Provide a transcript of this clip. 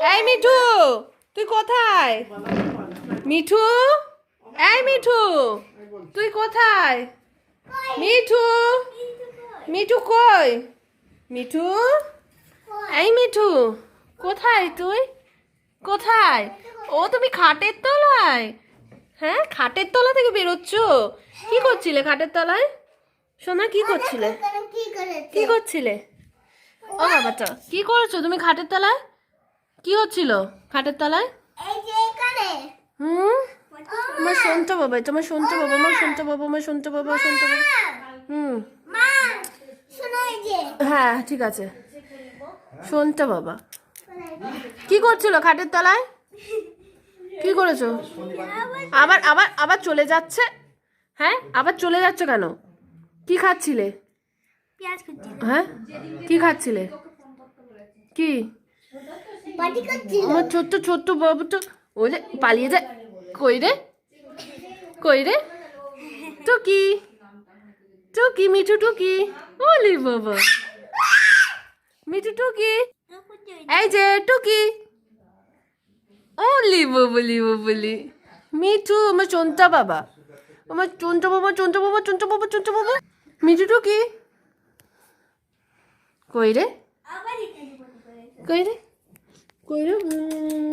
এই মিঠু তুই কোথায়? মিঠু? এই মিঠু তুই কোথায়? মিঠু মিঠু কই? মিঠু? এই মিঠু কোথায় তুই? কোথায়? ও তুমি খাটের তলায়? হ্যাঁ খাটের তলা থেকে বেরোচ্ছ? কি করছিলে খাটের তলায়? সোনা কি করছিলে? কি করছিলে? ও বাবাটা কি করছ তুমি খাটের তলায়? কি হচ্ছিল খাটের তলায়? হুম? আমার শুনতে বাবা তোমার শুনতে বাবা আমার শুনতে বাবা আমার শুনতে বাবা শুনতে বাবা। হুম। হ্যাঁ ঠিক আছে। শুনতে বাবা। কি করছিল খাটের তলায়? কি করেছ? আবার আবার আবার চলে যাচ্ছে? হ্যাঁ আবার চলে যাচ্ছে কেন? কি খাচ্ছিলে? হ্যাঁ? কি খাচ্ছিলে? কি? আমার ছোট্ট ছোট্ট বাবুটা ওই যে পালিয়ে যায় কই রে কই রে টুকি টুকি মিঠু টুকি ওলি বাবা মিঠু টুকি এই যে টুকি ওলি বাবলি বাবলি মিঠু আমার চন্তা বাবা আমার চন্তা বাবা চন্তা বাবা চন্তা বাবা চন্তা বাবা মিঠু টুকি কই রে কই রে কই রে উম।